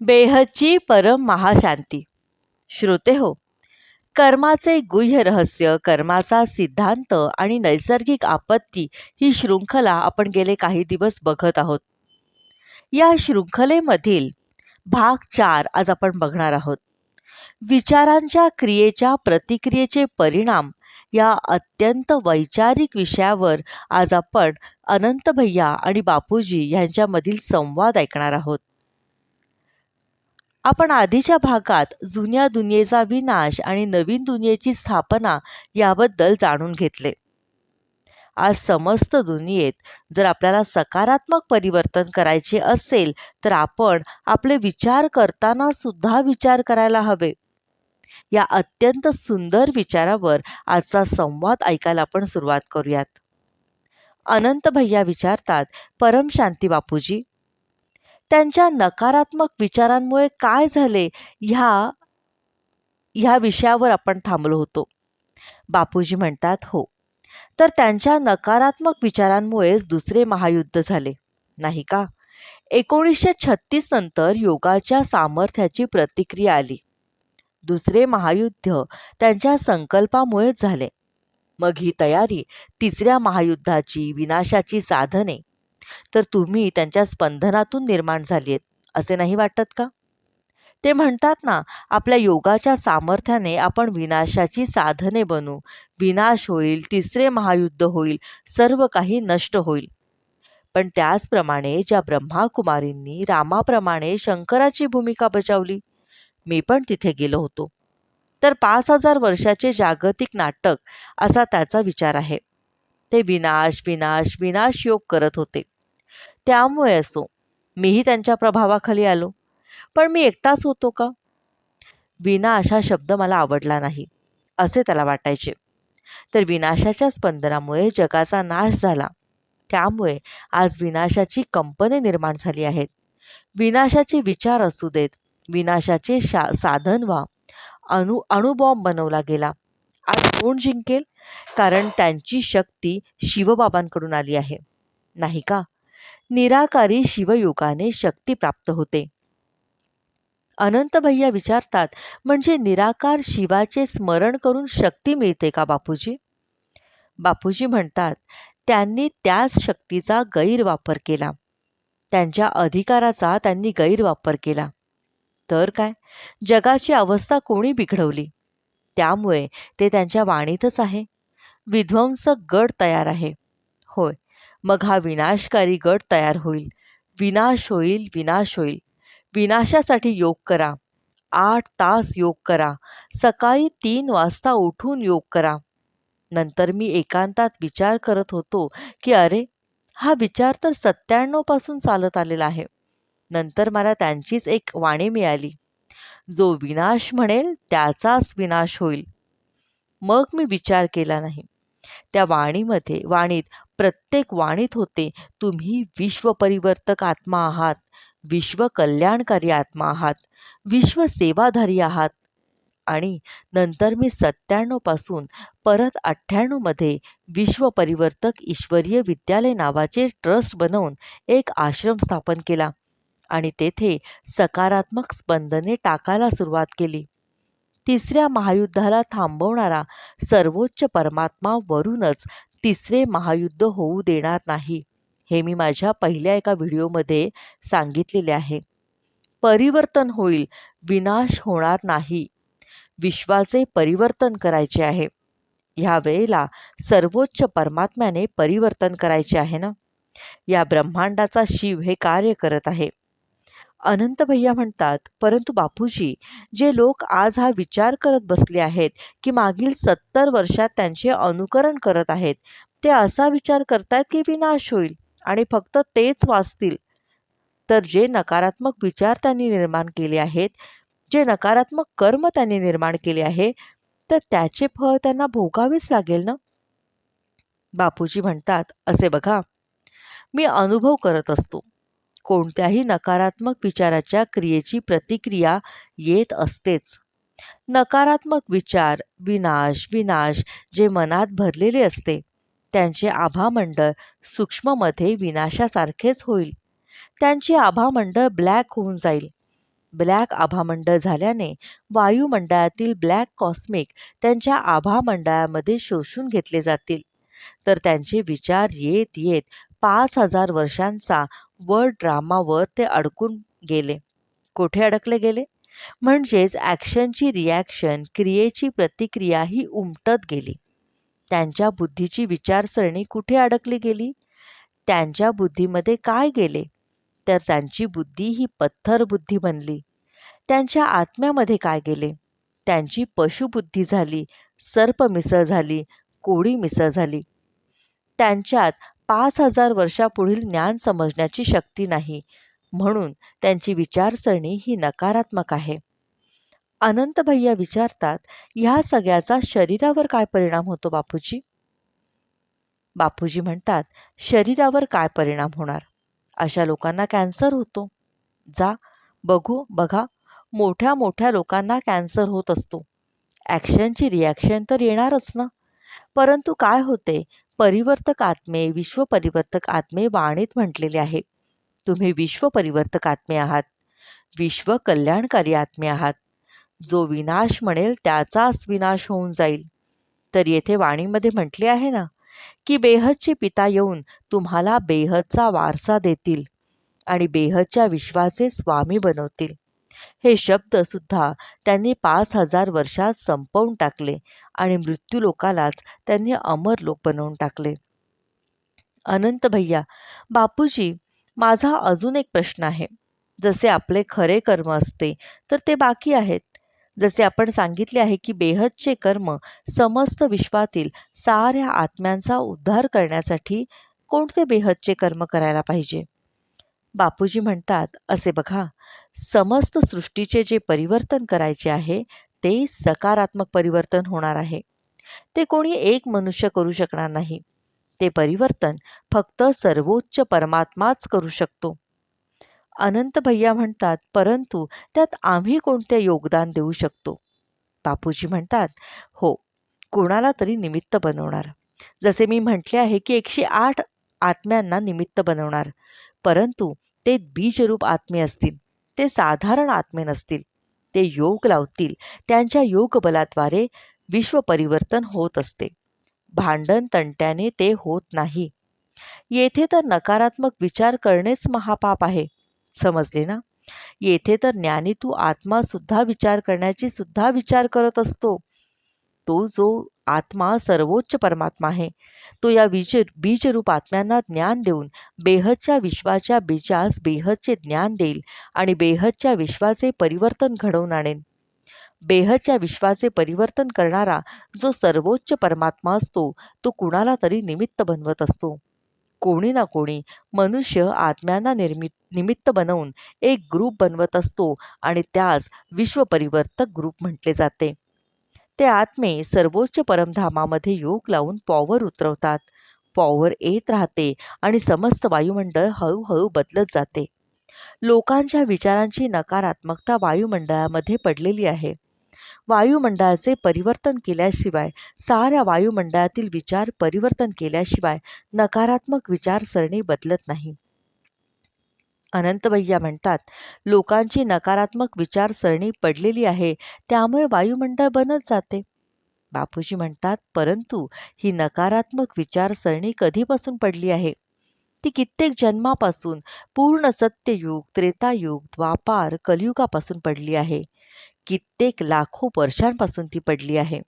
बेहची परम महाशांती. श्रोते हो कर्माचे गुह्य रहस्य कर्माचा सिद्धांत आणि नैसर्गिक आपत्ती ही शृंखला आपण गेले काही दिवस बघत आहोत. या शृंखलेमधील भाग चार आज आपण बघणार आहोत. विचारांच्या क्रियेच्या प्रतिक्रियेचे परिणाम या अत्यंत वैचारिक विषयावर आज आपण अनंत भैया आणि बापूजी यांच्यामधील संवाद ऐकणार आहोत. आपण आधीच्या भागात जुन्या दुनियेचा विनाश आणि नवीन दुनियेची स्थापना याबद्दल जाणून घेतले. आज समस्त दुनियेत जर आपल्याला सकारात्मक परिवर्तन करायचे असेल तर आपण आपले विचार करताना सुद्धा विचार करायला हवे. या अत्यंत सुंदर विचारावर आजचा संवाद ऐकायला आपण सुरुवात करूयात. अनंत भैया विचारतात परम शांती बापूजी त्यांच्या नकारात्मक विचारांमुळे काय झाले ह्या ह्या विषयावर आपण थांबलो होतो. बापूजी म्हणतात हो. तर त्यांच्या नकारात्मक विचारांमुळेच दुसरे महायुद्ध झाले. नाही का? एकोणीसशे छत्तीस नंतर योगाच्या सामर्थ्याची प्रतिक्रिया आली. दुसरे महायुद्ध त्यांच्या संकल्पामुळेच झाले. मग ही तयारी तिसऱ्या महायुद्धाची विनाशाची साधने तर तुम्ही त्यांच्या स्पंदनातून निर्माण झाली आहेत असे नाही वाटत का? ते म्हणतात ना आपल्या योगाच्या सामर्थ्याने आपण विनाशाची साधने बनू. विनाश होईल तिसरे महायुद्ध होईल सर्व काही नष्ट होईल. पण त्याचप्रमाणे ज्या ब्रह्माकुमारींनी रामाप्रमाणे शंकराची भूमिका बजावली मी पण तिथे गेलो होतो. तर पाच हजार वर्षाचे जागतिक नाटक असा त्याचा विचार आहे. ते विनाश विनाश विनाश योग करत होते. त्यामुळे असो. मीही त्यांच्या प्रभावाखाली आलो. पण मी एकटाच होतो का? विना अशा शब्द मला आवडला नाही असे त्याला वाटायचे. तर विनाशाच्या स्पंदनामुळे जगाचा नाश झाला. त्यामुळे आज विनाशाची कंपने निर्माण झाली आहेत. विनाशाचे विचार असू देत विनाशाचे साधन व्हा. अणु अणुबॉम्ब बनवला गेला. आज कोण जिंकेल? कारण त्यांची शक्ती शिवबाबांकडून आली आहे. नाही का? निराकारी शिवयोगाने शक्ती प्राप्त होते. अनंत भैया विचारतात म्हणजे निराकार शिवाचे स्मरण करून शक्ती मिळते का बापूजी? बापूजी म्हणतात त्यांनी त्याच शक्तीचा गैरवापर केला. त्यांच्या अधिकाराचा त्यांनी गैरवापर केला. तर काय? जगाची अवस्था कोणी बिघडवली? त्यामुळे ते त्यांच्या वाणीतच आहे. विध्वंसक गड तयार आहे. होय मग हा विनाशकारी गट तयार होईल. विनाश होईल विनाश होईल. विनाशासाठी योग करा. आठ तास योग करा. सकाळी तीन वाजता उठून योग करा. नंतर मी एकांतात विचार करत होतो की अरे हा विचार तर सत्त्याण्णवपासून चालत आलेला आहे. नंतर मला त्यांचीच एक वाणी मिळाली. जो विनाश म्हणेल त्याचाच विनाश होईल. मग मी विचार केला नाही. त्या वाणीमध्ये वाणीत प्रत्येक वाणीत होते तुम्ही विश्व परिवर्तक आत्मा आहात विश्व कल्याणकारी आत्मा आहात विश्व सेवाधारी आहात. आणि नंतर मी सत्त्याण्णवपासून परत अठ्ठ्याण्णवमध्ये विश्व परिवर्तक ईश्वरीय विद्यालय नावाचे ट्रस्ट बनवून एक आश्रम स्थापन केला आणि तेथे सकारात्मक स्पंदने टाकायला सुरुवात केली. तिसऱ्या महायुद्धाला थांबवणारा सर्वोच्च परमात्मा वरूनच तिसरे महायुद्ध होऊ देणार नाही हे मी माझ्या पहिल्या एका व्हिडिओमध्ये सांगितलेले आहे. परिवर्तन होईल विनाश होणार नाही. विश्वाचे परिवर्तन करायचे आहे. ह्या वेळेला सर्वोच्च परमात्म्याने परिवर्तन करायचे आहे ना? या ब्रह्मांडाचा शिव हे कार्य करत आहे. अनंत भैया म्हणतात परंतु बापूजी जे लोक आज हा विचार करत बसले आहेत की मागील सत्तर वर्षात त्यांचे अनुकरण करत आहेत ते असा विचार करतात की विनाश होईल आणि फक्त तेच वाचतील. तर जे नकारात्मक विचार त्यांनी निर्माण केले आहेत जे नकारात्मक कर्म त्यांनी निर्माण केले आहे तर त्याचे फळ त्यांना भोगावेच लागेल ना? बापूजी म्हणतात असे बघा मी अनुभव करत असतो. कोणत्याही नकारात्मक विचाराच्या क्रियेची प्रतिक्रिया येत असतेच. नकारात्मक विचार विनाश विनाश जे मनात भरलेले असते त्यांचे आभामंडळ सूक्ष्ममध्ये विनाशासारखेच होईल. त्यांचे आभामंडळ ब्लॅक होऊन जाईल. ब्लॅक आभामंडळ झाल्याने वायुमंडळातील ब्लॅक कॉस्मिक त्यांच्या आभामंडळामध्ये शोषून घेतले जातील. तर त्यांचे विचार येत येत पाच हजार वर्षांचा व ड्रामावर ते अडकून गेले. कोठे अडकले गेले? म्हणजेच ॲक्शनची रिॲक्शन क्रियेची प्रतिक्रिया ही उमटत गेली. त्यांच्या बुद्धीची विचारसरणी कुठे अडकली गेली? त्यांच्या बुद्धीमध्ये काय गेले? तर त्यांची बुद्धी ही पत्थर बुद्धी बनली. त्यांच्या आत्म्यामध्ये काय गेले? त्यांची पशुबुद्धी झाली सर्प मिसळ झाली कोळी मिसळ झाली. त्यांच्यात पाच हजार वर्षापुढील ज्ञान समजण्याची शक्ती नाही. म्हणून त्यांची विचारसरणी ही नकारात्मक आहे. अनंत भैया विचारतात ह्या सगळ्याचा शरीरावर काय परिणाम होतो बापूजी? बापूजी म्हणतात शरीरावर काय परिणाम होणार? अशा लोकांना कॅन्सर होतो. जा बघू बघा. मोठ्या मोठ्या लोकांना कॅन्सर होत असतो. ॲक्शनची रिॲक्शन तर येणारच ना. परंतु काय होते? परिवर्तक आत्मे विश्व परिवर्तक आत्मे वाणीत म्हटलेले आहे. तुम्ही विश्व परिवर्तक आत्मे आहात. विश्व कल्याणकारी आत्मे आहात. जो विनाश म्हणेल त्याचाच विनाश होऊन जाईल. तर येथे वाणीमध्ये म्हटले आहे ना की बेहदचे पिता येऊन तुम्हाला बेहदचा वारसा देतील आणि बेहदच्या विश्वाचे स्वामी बनवतील. हे शब्द सुद्धा त्यांनी पाच हजार वर्षात संपवून टाकले आणि मृत्यू लोकालाच त्यांनी अमर लोक बनवून टाकले. अनंत भैया बापूजी माझा अजून एक प्रश्न आहे. जसे आपले खरे कर्म असते तर ते बाकी आहेत. जसे आपण सांगितले आहे की बेहदचे कर्म समस्त विश्वातील साऱ्या आत्म्यांचा उद्धार करण्यासाठी कोणते बेहदचे कर्म करायला पाहिजे? बापूजी म्हणतात असे बघा समस्त सृष्टीचे जे परिवर्तन करायचे आहे ते सकारात्मक परिवर्तन होणार आहे. ते कोणी एक मनुष्य करू शकणार नाही. ते परिवर्तन फक्त सर्वोच्च परमात्माच करू शकतो. अनंत भैया म्हणतात परंतु त्यात आम्ही कोणते योगदान देऊ शकतो? बापूजी म्हणतात हो कोणाला तरी निमित्त बनवणार. जसे मी म्हटले आहे की एकशे आठ आत्म्यांना निमित्त बनवणार. परंतु ते बीजरूप आत्मे असतील ते साधारण आत्मे नसतील ते योग लावतील त्यांच्या योग बलाद्वारे विश्व परिवर्तन होत असते. भांडण तंट्याने ते होत नाही. येथे तर नकारात्मक विचार करणेच महापाप आहे. समजले ना? येथे तर ज्ञानी तू आत्मा सुद्धा विचार करण्याची सुद्धा विचार करत असतो. तो जो आत्मा सर्वोच्च परमात्मा आहे. तो या बीज बीजरूप आत्म्यांना ज्ञान देऊन बेहदच्या विश्वाच्या बीजास बेहदचे ज्ञान देईल आणि बेहदच्या विश्वाचे परिवर्तन घडवून आणेन. बेहदच्या विश्वाचे परिवर्तन करणारा जो सर्वोच्च परमात्मा असतो तो कुणाला तरी निमित्त बनवत असतो. कोणी ना कोणी मनुष्य आत्म्यांना निर्मित निमित्त बनवून एक ग्रुप बनवत असतो आणि त्यास विश्व परिवर्तक ग्रुप म्हटले जाते. ते आत्मे सर्वोच्च परमधामामध्ये योग लावून पॉवर उतरवतात. पॉवर येत राहते आणि समस्त वायुमंडळ हळूहळू बदलत जाते. लोकांच्या विचारांची नकारात्मकता वायुमंडळामध्ये पडलेली आहे. वायुमंडळाचे परिवर्तन केल्याशिवाय साऱ्या वायुमंडळातील विचार परिवर्तन केल्याशिवाय नकारात्मक विचारसरणी बदलत नाही. अनंत भैया म्हणतात लोकांची नकारात्मक विचारसरणी पडलेली आहे त्यामुळे वायुमंडळ बनत जाते. बापूजी म्हणतात परंतु ही नकारात्मक विचारसरणी कधीपासून पडली आहे? ती कित्येक जन्मापासून पूर्ण सत्ययुग त्रेतायुग द्वापार कलियुगापासून पडली आहे. कित्येक लाखो वर्षांपासून ती पडली आहे.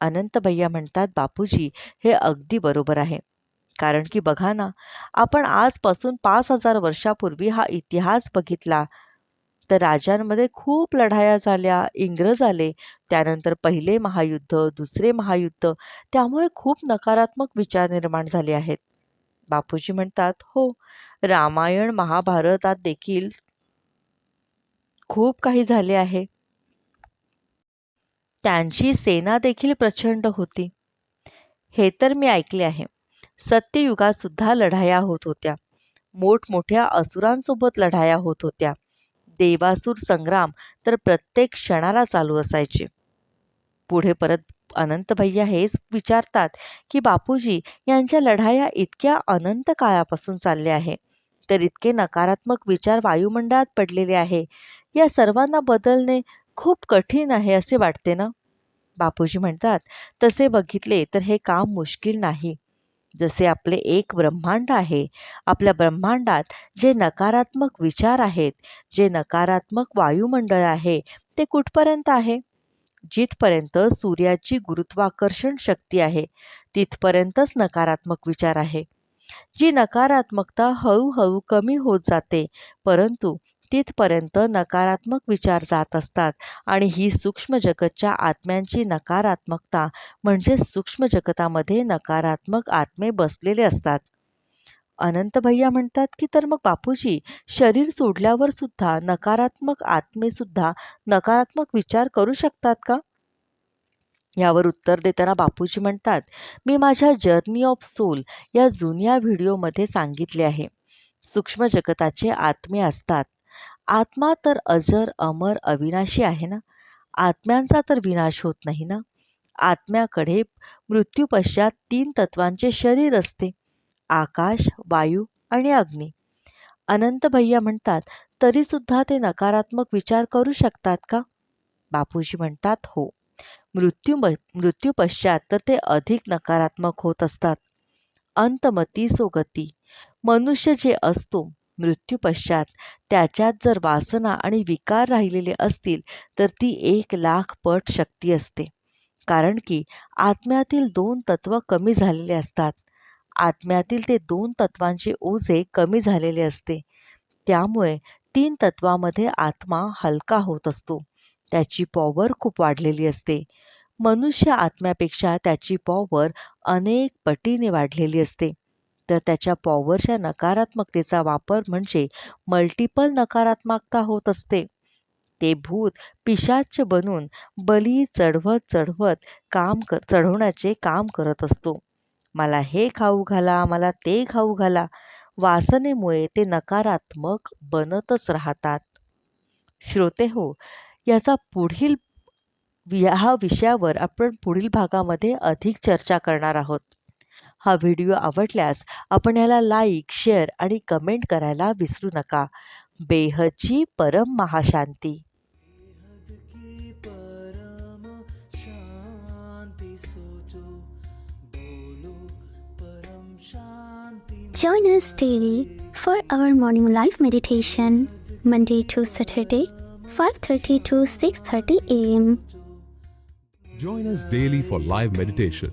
अनंत भैया म्हणतात बापूजी हे अगदी बरोबर आहे. कारण की बघा ना आपण आजपासून पाच हजार वर्षापूर्वी हा इतिहास बघितला. तर राजांमध्ये खूप लढाया झाल्या इंग्रज आले त्यानंतर पहिले महायुद्ध दुसरे महायुद्ध त्यामुळे खूप नकारात्मक विचार निर्माण झाले आहेत. बापूजी म्हणतात हो रामायण महाभारतात देखील खूप काही झाले आहे. त्यांची सेना देखील प्रचंड होती. हे तर मी ऐकले आहे. सत्ययुगात सुद्धा लढाया होत होत्या. मोठमोठ्या असुरांसोबत लढाया होत होत्या. देवासूर संग्राम तर प्रत्येक क्षणाला चालू असायचे. पुढे परत अनंत भैया हेच विचारतात की बापूजी यांच्या लढाया इतक्या अनंत काळापासून चालल्या आहे. तर इतके नकारात्मक विचार वायुमंडळात पडलेले आहे. या सर्वांना बदलणे खूप कठीण आहे असे वाटते ना? बापूजी म्हणतात तसे बघितले तर हे काम मुश्किल नाही. जसे आपले एक ब्रह्मांड आहे आपल्या ब्रह्मांडात जे नकारात्मक विचार आहेत जे नकारात्मक वायुमंडळ आहे ते कुठपर्यंत आहे? जिथपर्यंत सूर्याची गुरुत्वाकर्षण शक्ती आहे तिथपर्यंतच नकारात्मक विचार आहे. जी नकारात्मकता हळूहळू कमी होत जाते परंतु तिथपर्यंत नकारात्मक विचार जात असतात. आणि ही सूक्ष्म जगतच्या आत्म्यांची नकारात्मकता म्हणजे सूक्ष्म जगतामध्ये नकारात्मक आत्मे बसलेले असतात. अनंत भैया म्हणतात की तर मग बापूजी शरीर सोडल्यावर सुद्धा नकारात्मक आत्मे सुद्धा नकारात्मक विचार करू शकतात का? यावर उत्तर देताना बापूजी म्हणतात मी माझ्या जर्नी ऑफ सोल या जुन्या व्हिडिओमध्ये सांगितले आहे. सूक्ष्म जगताचे आत्मे असतात. आत्मा तर अजर अमर अविनाशी आहे ना? आत्म्यांचा तर विनाश होत नाही ना? आत्म्याकडे मृत्यूपश्चात तीन तत्वांचे शरीर असते. आकाश वायू आणि अग्नी. अनंत भैया म्हणतात तरी सुद्धा ते नकारात्मक विचार करू शकतात का? बापूजी म्हणतात हो. मृत्यू मृत्यू पश्चात तर ते अधिक नकारात्मक होत असतात. अंतमती सोगती. मनुष्य जे असतो मृत्यूपश्चात त्याच्यात जर वासना आणि विकार राहिलेले असतील तर ती एक लाख पट शक्ती असते. कारण की आत्म्यातील दोन तत्व कमी झालेले असतात. आत्म्यातील ते दोन तत्वांचे ओझे कमी झालेले असते. त्यामुळे तीन तत्वामध्ये आत्मा हलका होत असतो. त्याची पॉवर खूप वाढलेली असते. मनुष्य आत्म्यापेक्षा त्याची पॉवर अनेक पटीने वाढलेली असते. तर त्याच्या पॉवरच्या नकारात्मकतेचा वापर म्हणजे मल्टिपल नकारात्मकता होत असते. ते भूत पिशाच बनून बली चढवत चढवत काम कर चढवण्याचे काम करत असतो. मला हे खाऊ घाला मला ते खाऊ घाला. वासनेमुळे ते नकारात्मक बनतच राहतात. श्रोते हो याचा पुढील या विषयावर आपण पुढील भागामध्ये अधिक चर्चा करणार आहोत. हा व्हिडिओ आवडल्यास आपण याला लाईक शेअर आणि कमेंट करायला विसरू नका बेहदची परम महाशांती Join us daily for our morning live meditation, Monday to Saturday, 5:30 to 6:30 a.m. Join us daily for live meditation,